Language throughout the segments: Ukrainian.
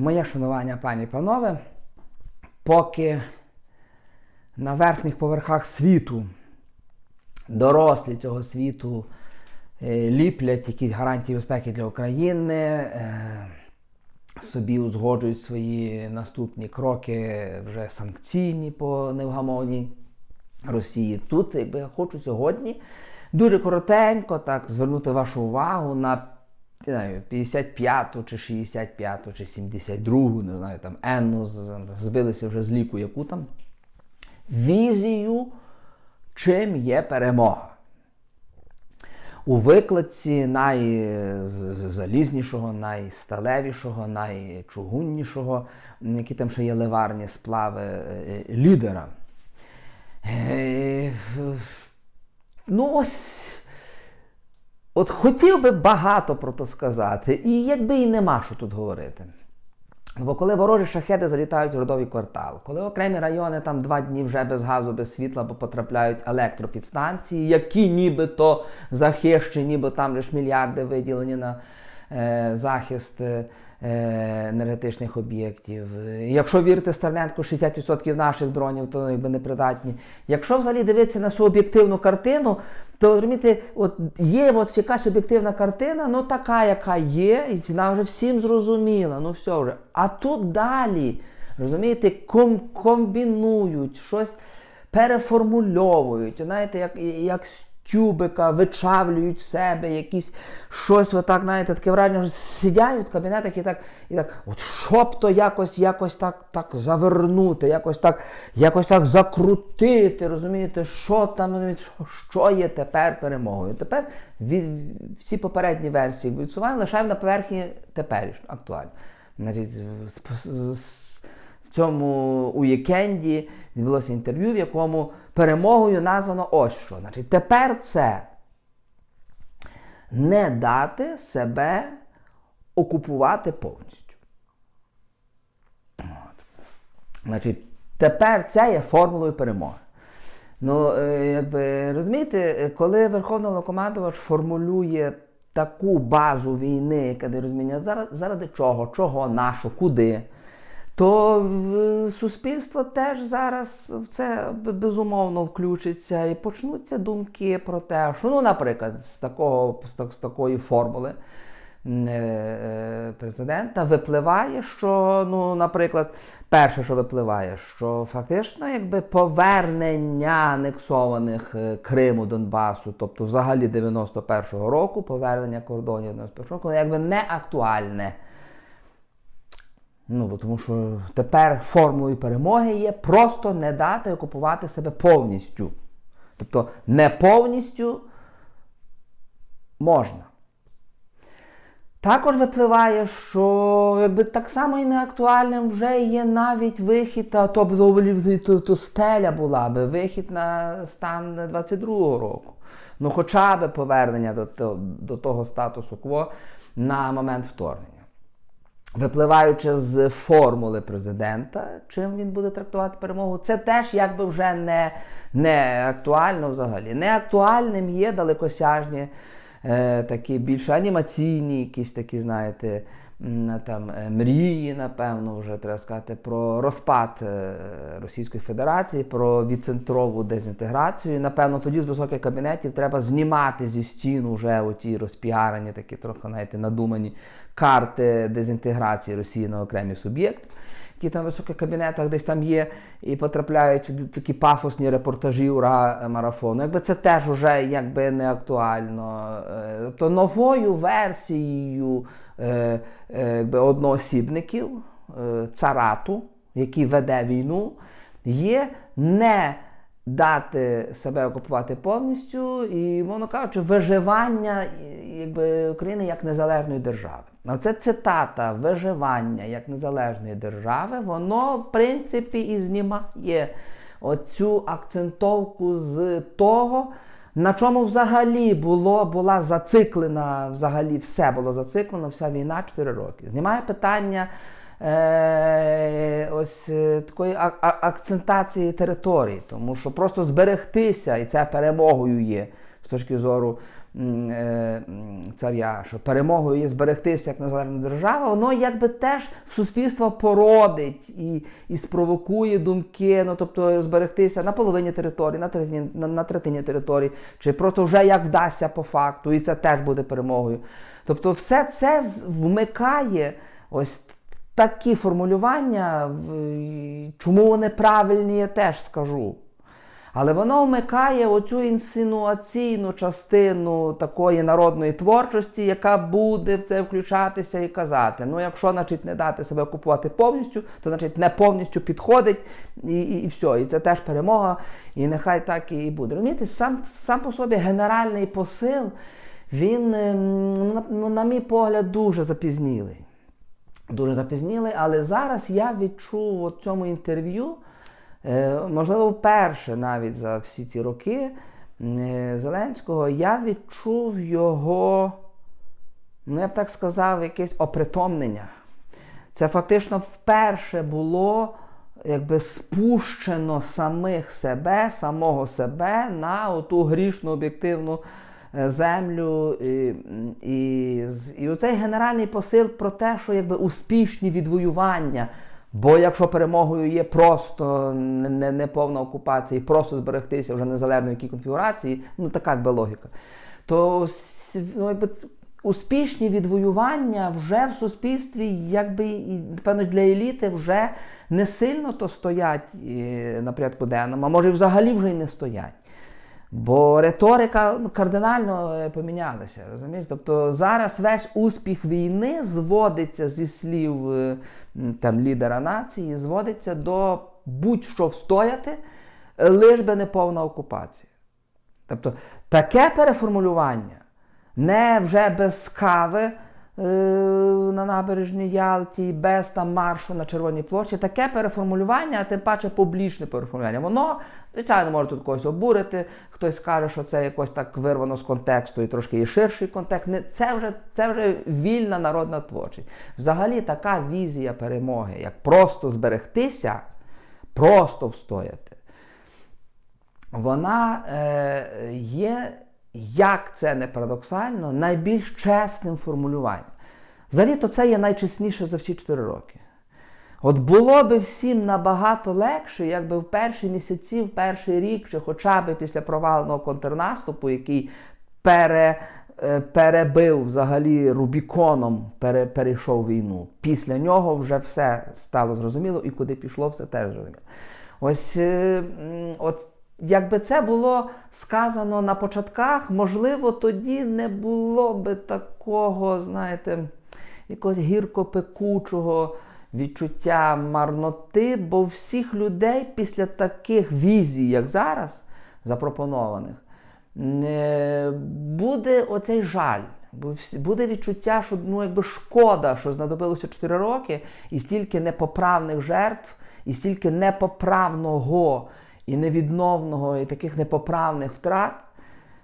Моє шанування, пані і панове, поки на верхніх поверхах світу дорослі цього світу е, ліплять якісь гарантії безпеки для України, е, собі узгоджують свої наступні кроки вже санкційні по невгамовній Росії. Тут якби я хочу сьогодні дуже коротенько так звернути вашу увагу на не знаю, 55-ту, чи 65-ту, чи 72-гу, не знаю, там Енну, збилися вже з ліку, яку там. Візію, чим є перемога. У викладці найзалізнішого, найсталевішого, найчугуннішого, які там ще є ливарні сплави е, лідера. Е, Ну, ось. От хотів би багато про то сказати, і якби і нема що тут говорити. Бо коли ворожі шахеди залітають в родовий квартал, коли окремі райони там два дні вже без газу, без світла, бо потрапляють електропідстанції, які нібито захищені, бо там лише мільярди виділені на захист. Е, енергетичних об'єктів. Якщо вірити Стерненку, 60% наших дронів то якби непридатні. Якщо взагалі дивитися на цю об'єктивну картину, то розумієте, от є от якась об'єктивна картина, ну така, яка є, і вона вже всім зрозуміла. Ну все вже. А тут далі, розумієте, ком комбінують, щось переформульовують. Знаєте, як як тюбика, вичавлюють себе, якісь щось, отак, знаєте, таке враження, що сидять в кабінетах і так, і так, от щоб то якось якось так так завернути, якось так якось так закрутити, розумієте, що там, що, є тепер перемогою. Тепер від, всі попередні версії відсуваємо, лишаємо на поверхні теперішню, актуально. Значить, в цьому уікенді відбулося інтерв'ю, в якому перемогою названо ось що. Значить, Тепер це не дати себе окупувати повністю. От. Значить, Тепер це є формулою перемоги. Ну, е, якби, розумієте, коли Верховний Локомандувач формулює таку базу війни, яка де розуміння, заради чого, чого, нашу, куди то суспільство теж зараз в це безумовно включиться і почнуться думки про те, що, ну, наприклад, з такого, з такої формули е, е, президента випливає, що, ну, наприклад, перше, що випливає, що фактично якби повернення анексованих е, Криму, Донбасу, тобто взагалі 91-го року, повернення кордонів 91-го року, якби не актуальне. Ну, бо тому що тепер формулою перемоги є просто не дати окупувати себе повністю. Тобто не повністю можна. Також випливає, що якби так само і неактуальним вже є навіть вихід, а то б то, то стеля була би вихід на стан 22-го року. Ну, хоча б повернення до, до того статусу кво на момент вторгнення. Випливаючи з формули президента, чим він буде трактувати перемогу, це теж якби вже не не актуально взагалі. Не актуальним є далекосяжні е, такі більш анімаційні, якісь такі, знаєте, там е, мрії, напевно, вже треба сказати, про розпад е, Російської Федерації, про відцентрову дезінтеграцію. Напевно, тоді з високих кабінетів треба знімати зі стін уже оті розпіарені, такі трохи знаєте, надумані карти дезінтеграції Росії на окремі суб'єкти. Які там в високих кабінетах десь там є і потрапляють в такі пафосні репортажі ура марафону. Якби це теж вже якби не актуально. Тобто новою версією якби, одноосібників царату, який веде війну, є не дати себе окупувати повністю і, мовно кажучи, виживання якби, України як незалежної держави. Це цитата виживання як незалежної держави, воно, в принципі, і знімає оцю акцентовку з того, на чому взагалі було, була зациклена, взагалі все було зациклено, вся війна 4 роки. Знімає питання е, ось е, такої акцентації території, тому що просто зберегтися, і це перемогою є з точки зору царя, що перемогою є зберегтися як незалежна держава, воно якби теж в суспільство породить і, і спровокує думки, ну тобто зберегтися на половині території, на третині, на, на третині території, чи просто вже як вдасться по факту, і це теж буде перемогою. Тобто, все це вмикає ось такі формулювання, чому вони правильні, я теж скажу. Але воно вмикає оцю інсинуаційну частину такої народної творчості, яка буде в це включатися і казати: ну, якщо значить, не дати себе окупувати повністю, то значить не повністю підходить і, і, і все. І це теж перемога, і нехай так і буде. Розумієте, сам, сам по собі генеральний посил, він, ем, на, ну, на мій погляд, дуже запізнілий. Дуже запізнілий, але зараз я відчув у цьому інтерв'ю. Е, Можливо, вперше навіть за всі ці роки е, Зеленського я відчув його, ну я б так сказав, якесь опритомнення. Це фактично вперше було якби спущено самих себе, самого себе на оту грішну об'єктивну е, землю. І, і, і оцей генеральний посил про те, що якби успішні відвоювання. Бо якщо перемогою є просто не, не, не окупація і просто зберегтися вже незалежно якій конфігурації, ну така якби логіка, то ну, якби, успішні відвоювання вже в суспільстві, якби і, напевно, для еліти вже не сильно то стоять е, на порядку денному, а може взагалі вже й не стоять. Бо риторика ну, кардинально е, помінялася, розумієш? Тобто зараз весь успіх війни зводиться зі слів е, там, лідера нації, зводиться до будь-що встояти, лиш би не повна окупація. Тобто таке переформулювання не вже без кави на набережній Ялті, без там маршу на Червоній площі, таке переформулювання, а тим паче публічне переформулювання. Воно, звичайно, може тут когось обурити, хтось скаже, що це якось так вирвано з контексту і трошки є ширший контекст. Це, вже, це вже вільна народна творчість. Взагалі така візія перемоги, як просто зберегтися, просто встояти вона е, є, як це не парадоксально, найбільш чесним формулюванням. Взагалі, то це є найчесніше за всі 4 роки. От було би всім набагато легше, якби в перші місяці, в перший рік, чи хоча б після проваленого контрнаступу, який пере, е, перебив взагалі Рубіконом, пере, перейшов війну. Після нього вже все стало зрозуміло, і куди пішло, все теж зрозуміло. Ось е, от якби це було сказано на початках, можливо, тоді не було би такого, знаєте, якогось гірко-пекучого відчуття марноти, бо всіх людей після таких візій, як зараз, запропонованих, буде оцей жаль. Буде відчуття, що ну, якби шкода, що знадобилося 4 роки, і стільки непоправних жертв, і стільки непоправного і невідновного, і таких непоправних втрат,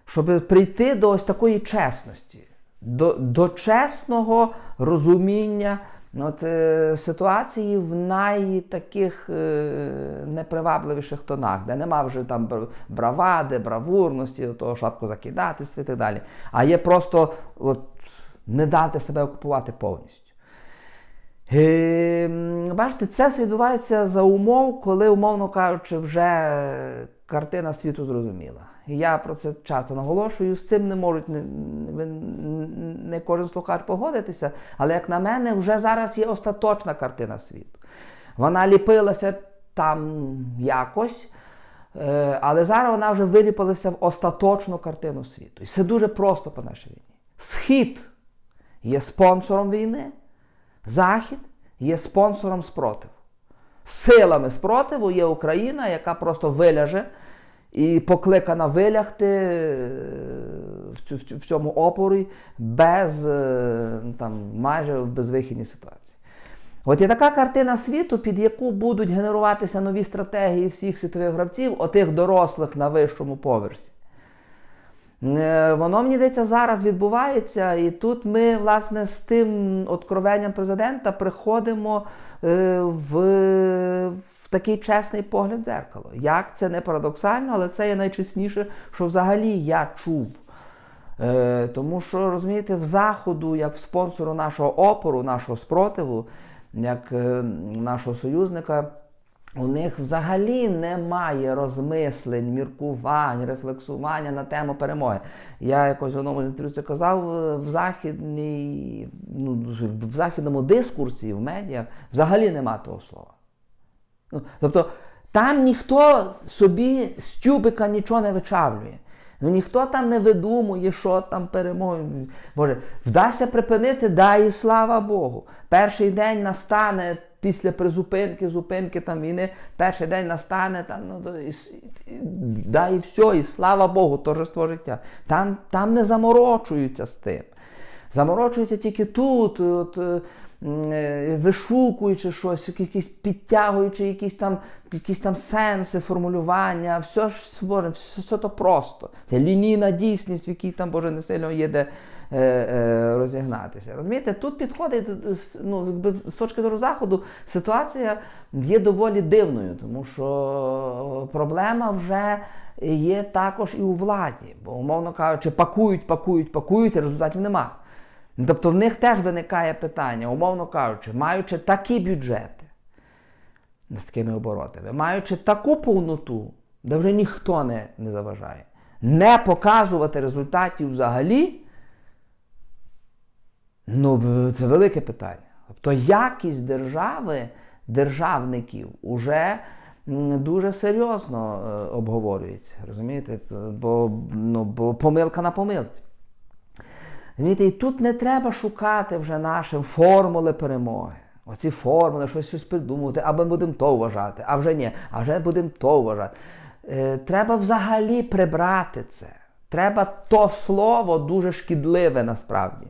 щоб прийти до ось такої чесності, до, до чесного розуміння ну, от, е, ситуації в найтаких е, непривабливіших тонах, де нема вже там бравади, бравурності, того шапкозакидательства і так далі. А є просто от, не дати себе окупувати повністю. Е, Бачите, це все відбувається за умов, коли, умовно кажучи, вже картина світу зрозуміла. Я про це часто наголошую, з цим не можуть не, не, кожен слухач погодитися, але, як на мене, вже зараз є остаточна картина світу. Вона ліпилася там якось, е, але зараз вона вже виліпилася в остаточну картину світу. І все дуже просто по нашій війні. Схід є спонсором війни. Захід є спонсором спротиву. Силами спротиву є Україна, яка просто виляже і покликана вилягти е, в цьому опорі без е, там, майже в безвихідній ситуації. От є така картина світу, під яку будуть генеруватися нові стратегії всіх світових гравців, отих дорослих на вищому поверсі. Е, Воно мені здається зараз відбувається, і тут ми, власне, з тим откровенням президента приходимо е, в, в такий чесний погляд в дзеркало. Як це не парадоксально, але це є найчесніше, що взагалі я чув Е, тому що, розумієте, в Заходу, як в спонсору нашого опору, нашого спротиву, як нашого союзника, у них взагалі немає розмислень, міркувань, рефлексування на тему перемоги. Я якось в одному інтерв'ю це казав е, в західній, ну, в західному дискурсі, в медіа взагалі нема того слова. Ну, тобто там ніхто собі з тюбика нічого не вичавлює. Ну ніхто там не видумує, що там перемоги. Боже, вдасться припинити, да і слава Богу. Перший день настане після призупинки, зупинки там війни, перший день настане, там, ну, і, і, да і все, і слава Богу, торжество життя. Там, там не заморочуються з тим. Заморочуються тільки тут, от, е, вишукуючи щось, якісь підтягуючи якісь там, якісь там сенси, формулювання, все ж Боже, все, все то просто. Це лінійна дійсність, в якій там Боже не сильно є де е, е, розігнатися. Розумієте, тут підходить е, ну, якби з точки зору заходу, ситуація є доволі дивною, тому що проблема вже є також і у владі, бо, умовно кажучи, пакують, пакують, пакують, а результатів нема. Ну, Тобто в них теж виникає питання, умовно кажучи, маючи такі бюджети з такими оборотами, маючи таку повноту, де вже ніхто не, не заважає, не показувати результатів взагалі, ну це велике питання. Тобто якість держави, державників уже дуже серйозно е, обговорюється. Розумієте? Бо, ну, бо помилка на помилці. І тут не треба шукати вже нашим формули перемоги. Оці формули, щось, щось придумувати, а ми будемо то вважати, а вже ні, а вже будемо то вважати. Е, треба взагалі прибрати це. Треба то слово дуже шкідливе насправді.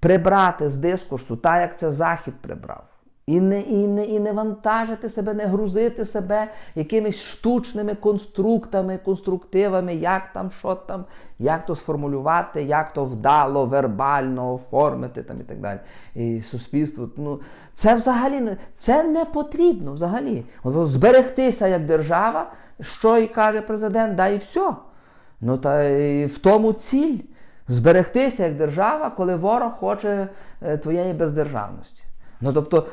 Прибрати з дискурсу, так як це Захід прибрав. І не, і, не, і не вантажити себе, не грузити себе якимись штучними конструктами, конструктивами, як там, що там, як то сформулювати, як то вдало, вербально оформити там, і так далі. І суспільство. Ну, це взагалі не, це не потрібно взагалі. Зберегтися як держава, що і каже президент, да і все. Ну та і в тому ціль зберегтися як держава, коли ворог хоче е, твоєї бездержавності. Ну тобто,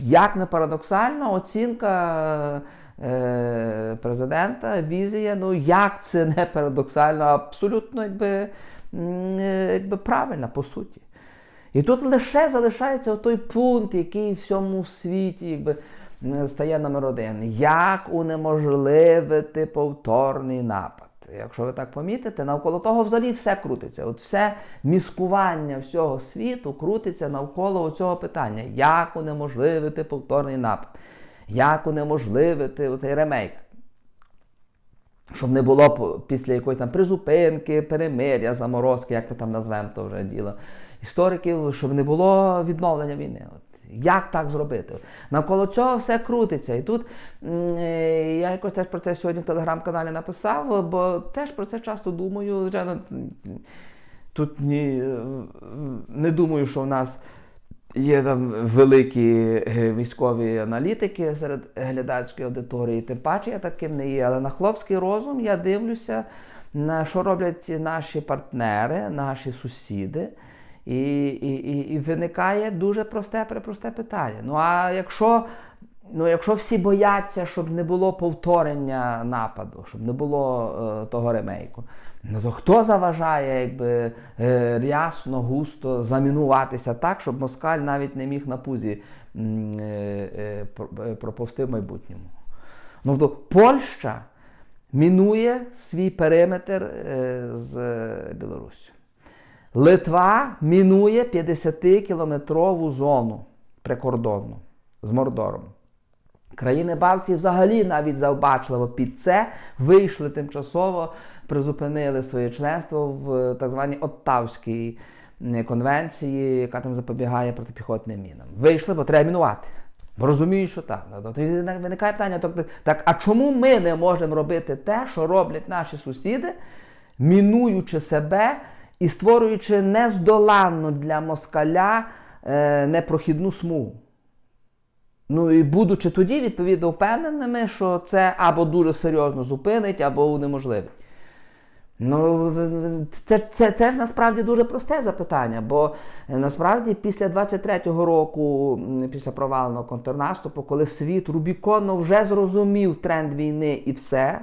як не парадоксально, оцінка е, президента, візія, ну як це не парадоксально, абсолютно якби, е, якби правильна по суті. І тут лише залишається той пункт, який в всьому світі якби, стає номер один. Як унеможливити повторний напад? Якщо ви так помітите, навколо того взагалі все крутиться. От все міскування всього світу крутиться навколо цього питання. Як унеможливити повторний напад? Як унеможливити оцей ремейк? Щоб не було після якоїсь там призупинки, перемиря, заморозки, як ми там назвемо то вже діло істориків, щоб не було відновлення війни. От. Як так зробити? Навколо цього все крутиться. І тут е, я якось теж про це сьогодні в телеграм-каналі написав, бо теж про це часто думаю. Звичайно, тут ні, е, не думаю, що в нас є там великі е, військові аналітики серед глядацької аудиторії, тим паче я таким не є. Але на хлопський розум я дивлюся, на що роблять наші партнери, наші сусіди. І, і, і, і виникає дуже просте, препросте питання. Ну а якщо, ну, якщо всі бояться, щоб не було повторення нападу, щоб не було е, того ремейку, ну то хто заважає якби, е, рясно, густо замінуватися так, щоб москаль навіть не міг на пузі е, е, е, проповсти в майбутньому? Ну, то Польща мінує свій периметр е, з е, Білоруссю. Литва мінує 50-кілометрову зону прикордонну з Мордором. Країни Балтії взагалі навіть завбачливо під це вийшли тимчасово, призупинили своє членство в так званій Оттавській е, конвенції, яка там запобігає протипіхотним мінам. Вийшли, бо треба мінувати. Бо розуміють, що так. Ну, виникає питання, тобто, так, а чому ми не можемо робити те, що роблять наші сусіди, мінуючи себе і створюючи нездоланну для москаля е, непрохідну смугу? Ну і будучи тоді, відповідно, впевненими, що це або дуже серйозно зупинить, або унеможливить. Ну, це, це, це ж насправді дуже просте запитання, бо е, насправді після 23-го року, після проваленого контрнаступу, коли світ Рубіконно вже зрозумів тренд війни і все,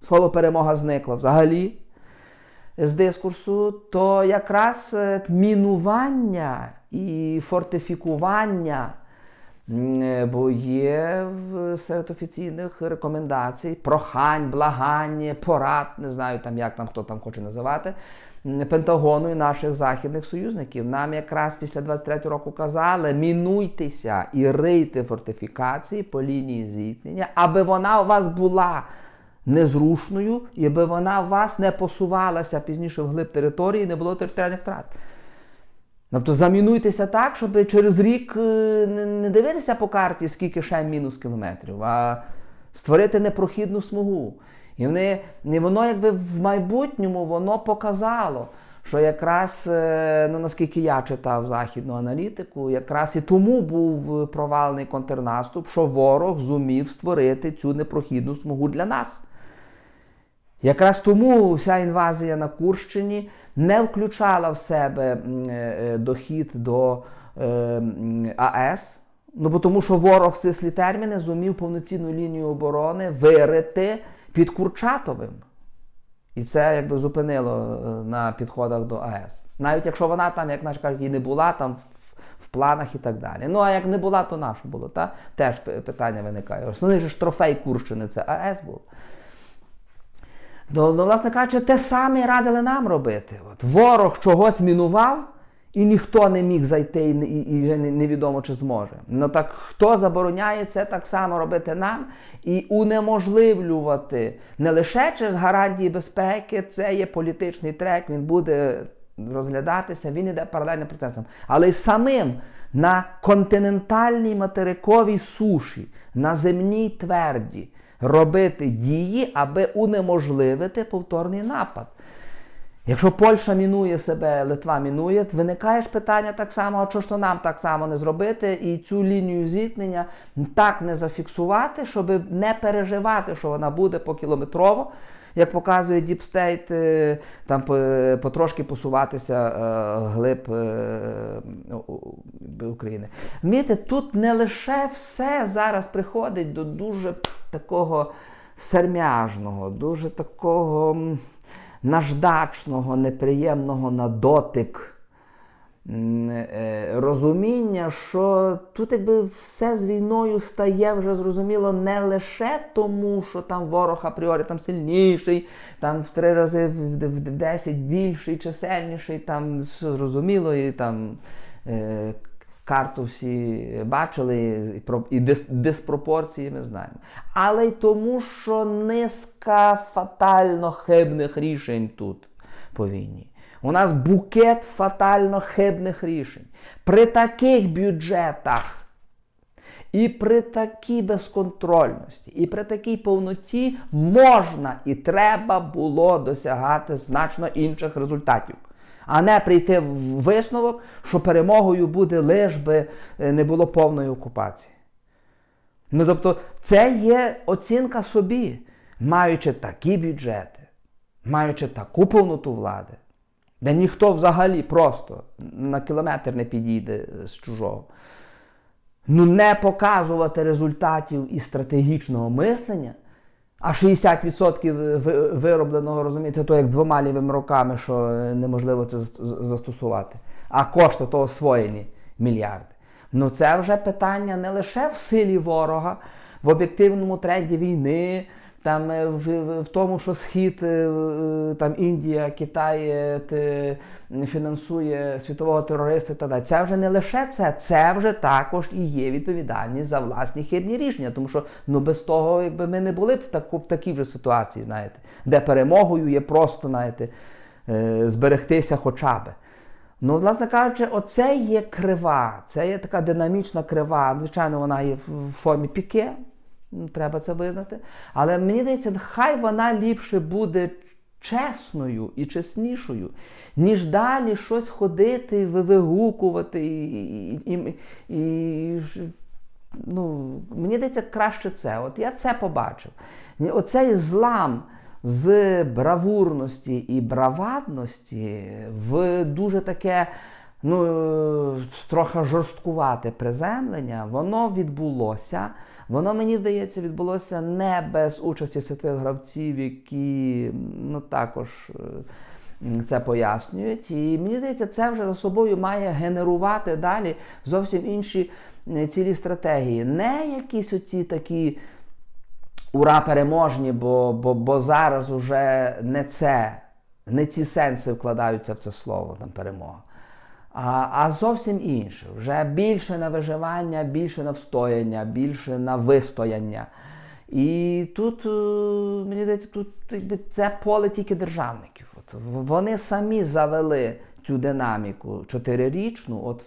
слово перемога зникла взагалі з дискурсу, то якраз е, мінування і фортифікування. Е, Бо є серед офіційних рекомендацій, прохань, благань, порад, не знаю там, як там хто там хоче називати, Пентагону і наших західних союзників. Нам якраз після 23 року казали, мінуйтеся і рийте фортифікації по лінії зіткнення, аби вона у вас була незрушною, і вона вас не посувалася пізніше вглиб території, і не було територіальних втрат. Тобто замінуйтеся так, щоб через рік е, не- дивитися по карті, скільки ще мінус кілометрів, а створити непрохідну смугу. І, вони, воно якби в майбутньому воно показало, що якраз, е, ну наскільки я читав західну аналітику, якраз і тому був провалений контрнаступ, що ворог зумів створити цю непрохідну смугу для нас. Якраз тому вся інвазія на Курщині не включала в себе е, е, дохід до е, АЕС. Ну, бо тому що ворог в стислі терміни зумів повноцінну лінію оборони вирити під Курчатовим. І це якби зупинило на підходах до АЕС. Навіть якщо вона там, як наші кажуть, і не була там в, в планах і так далі. Ну а як не була, то нашу було. Та? Теж питання виникає. Основний же ж трофей Курщини це АЕС був. Ну, ну, власне кажучи, те саме радили нам робити. От ворог чогось мінував, і ніхто не міг зайти, і, і, і вже невідомо чи зможе. Ну так хто забороняє це так само робити нам і унеможливлювати не лише через гарантії безпеки, це є політичний трек, він буде розглядатися, він іде паралельним процесом, але й самим на континентальній материковій суші, на земній тверді робити дії, аби унеможливити повторний напад. Якщо Польща мінує себе, Литва мінує, виникає ж питання так само, а чого ж то нам так само не зробити і цю лінію зіткнення так не зафіксувати, щоб не переживати, що вона буде покілометрово, як показує е, там по- потрошки посуватися е, глиб е, України. Розумієте, тут не лише все зараз приходить до дуже такого сермяжного, дуже такого. наждачного, неприємного на дотик е, розуміння, що тут якби все з війною стає вже зрозуміло не лише тому, що там ворог апріорі там сильніший, там в три рази в, 10 більший, чисельніший, там зрозуміло, і там. Карту всі бачили, і про- і дис- диспропорції ми знаємо. Але й тому, що низка фатально хибних рішень тут по війні. У нас букет фатально хибних рішень. При таких бюджетах і при такій безконтрольності, і при такій повноті можна і треба було досягати значно інших результатів. А не прийти в висновок, що перемогою буде лиш би е, не було повної окупації. Ну тобто, це є оцінка собі, маючи такі бюджети, маючи таку повноту влади, де ніхто взагалі просто на кілометр не підійде з чужого. Ну, не показувати результатів і стратегічного мислення, а 60% виробленого, розумієте, то як двома лівими руками, що неможливо це застосувати, а кошти то освоєні мільярди. Ну це вже питання не лише в силі ворога, в об'єктивному тренді війни, там е, в, в- тому, що Схід, е, е, там Індія, Китай те, фінансує світового терориста і так далі. Це вже не лише це, це вже також і є відповідальність за власні хибні рішення. Тому що ну без того, якби ми не були б в, таку, в такій вже ситуації, знаєте, де перемогою є просто, знаєте, зберегтися хоча би. Ну, власне кажучи, оце є крива, це є така динамічна крива. Звичайно, вона є в формі піке, треба це визнати. Але мені здається, хай вона ліпше буде чесною і чеснішою, ніж далі щось ходити, вигукувати і, і, і, і ну, мені здається, краще це. От я це побачив. Оцей злам з бравурності і бравадності в дуже таке. Ну, е, трохи жорсткувате приземлення, воно відбулося. Воно, мені здається, відбулося не без участі святих гравців, які ну, також е, це пояснюють. І мені здається, це вже за собою має генерувати далі зовсім інші е, цілі стратегії. Не якісь оці такі ура переможні, бо, бо, бо зараз уже не це, не ці сенси вкладаються в це слово там перемога. А, а зовсім інше. Вже більше на виживання, більше на встояння, більше на вистояння. І тут, е, мені здається, тут це поле тільки державників. От вони самі завели цю динаміку чотирирічну, от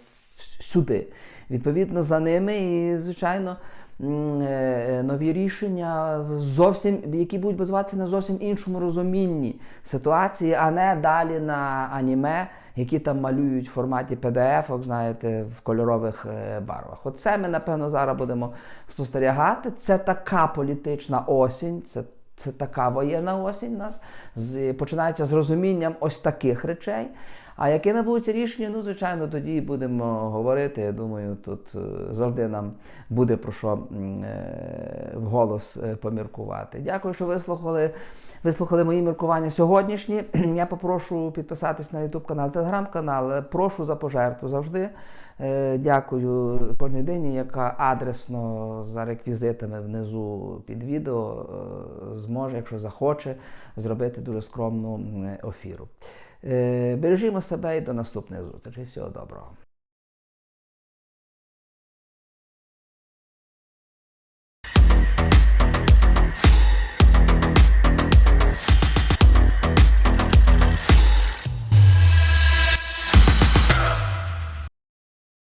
сюди. Відповідно за ними, і, звичайно, е, нові рішення зовсім, які будуть базуватися на зовсім іншому розумінні ситуації, а не далі на аніме, які там малюють в форматі PDF, знаєте, в кольорових е, барвах. Оце ми, напевно, зараз будемо спостерігати. Це така політична осінь. Це це така воєнна осінь у нас з, починається з розумінням ось таких речей. А якими будуть рішення, ну, звичайно, тоді будемо говорити. Я думаю, тут е, завжди нам буде про що е, вголос е, поміркувати. Дякую, що вислухали. Вислухали мої міркування сьогоднішні. Я попрошу підписатись на YouTube канал, Telegram канал. Прошу за пожертву завжди. Дякую кожній людині, яка адресно за реквізитами внизу під відео зможе, якщо захоче, зробити дуже скромну ефіру. Бережімо себе і до наступних зустрічей. Всього доброго.